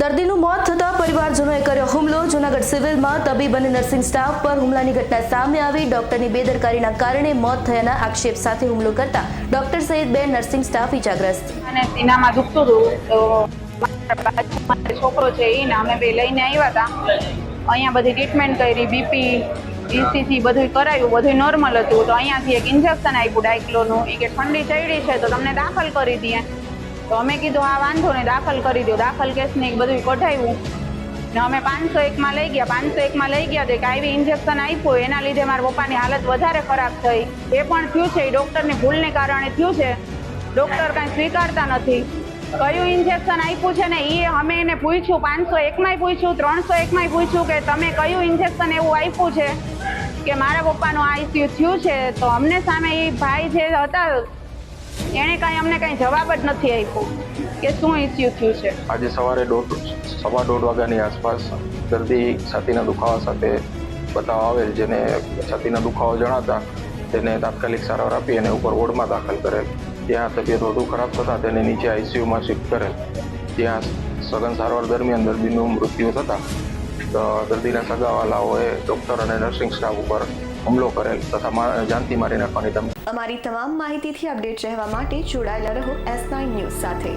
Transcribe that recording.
દર્દીનું મોત થતા પરિવારજનોએ કર્યો હુમલો. જૂનાગઢ સિવિલમાં તબીબ અને નર્સિંગ સ્ટાફ પર હુમલાની ઘટના સામે આવી. ડોક્ટરની બેદરકારીના કારણે મોત થયાના આક્ષેપ સાથે હુમલો કરતા ડોક્ટર સહિત બે નર્સિંગ સ્ટાફ ઇજાગ્રસ્ત અને સીનામાં દુખતું હતું. તો છોકરો છે એને અમે બે લઈને આવ્યા હતા અહીંયા બધી ટ્રીટમેન્ટ કરી, બીપી, ઈસીસી બધું કરાયું. બધું નોર્મલ હતું. તો અહીંયાથી એક ઇન્જેક્શન આપ્યું ડાયક્લોનું. એ કે ઠંડી ચડી છે તો તમને દાખલ કરી દઈએ. તો અમે કીધું, આ વાંધો ને દાખલ કરી દો દાખલ કેસને બધું કઢાવ્યું. ને અમે પાંચસો એકમાં લઈ ગયા. પાંચસો એકમાં લઈ ગયા તો એક આવી ઇન્જેક્શન આપ્યું એના લીધે મારા પપ્પાની હાલત વધારે ખરાબ થઈ. એ પણ થયું છે, એ ડૉક્ટરની ભૂલને કારણે થયું છે. ડૉક્ટર કાંઈ સ્વીકારતા નથી. કયું ઇન્જેક્શન આપ્યું છે ને એ અમે એને પૂછ્યું, પાંચસો એકમાંય પૂછ્યું, ત્રણસો એકમાંય પૂછ્યું કે તમે કયું ઇન્જેક્શન એવું આપ્યું છે? કે મારા પપ્પાનું આઈસીયુ થયું છે? તો અમને સામે એ ભાઈ જે હતા એણે કાંઈ અમને કાંઈ જવાબ જ નથી આપ્યો કે શું ઇસ્યુ થયું છે. આજે સવારે દોઢ, સવા દોઢ વાગ્યાની આસપાસ દર્દી છાતીના દુખાવા સાથે બતાવ આવેલ, જેને છાતીના દુખાવો જણાતા તેને તાત્કાલિક સારવાર આપી અને ઉપર વોર્ડમાં દાખલ કરેલ. ત્યાં તબિયત વધુ ખરાબ થતાં તેને નીચે આઈસીયુમાં શિફ્ટ કરેલ. ત્યાં સઘન સારવાર દરમિયાન દર્દીનું મૃત્યુ થતાં દર્દીના સગાવાલાઓએ ડોક્ટર અને નર્સિંગ સ્ટાફ ઉપર હુમલો કરેલ તથા જાનથી મારી નાખવાની ધમકી. અમારી તમામ માહિતીથી અપડેટ રહેવા માટે જોડાયેલા રહો એસ નાઇન ન્યૂઝ સાથે.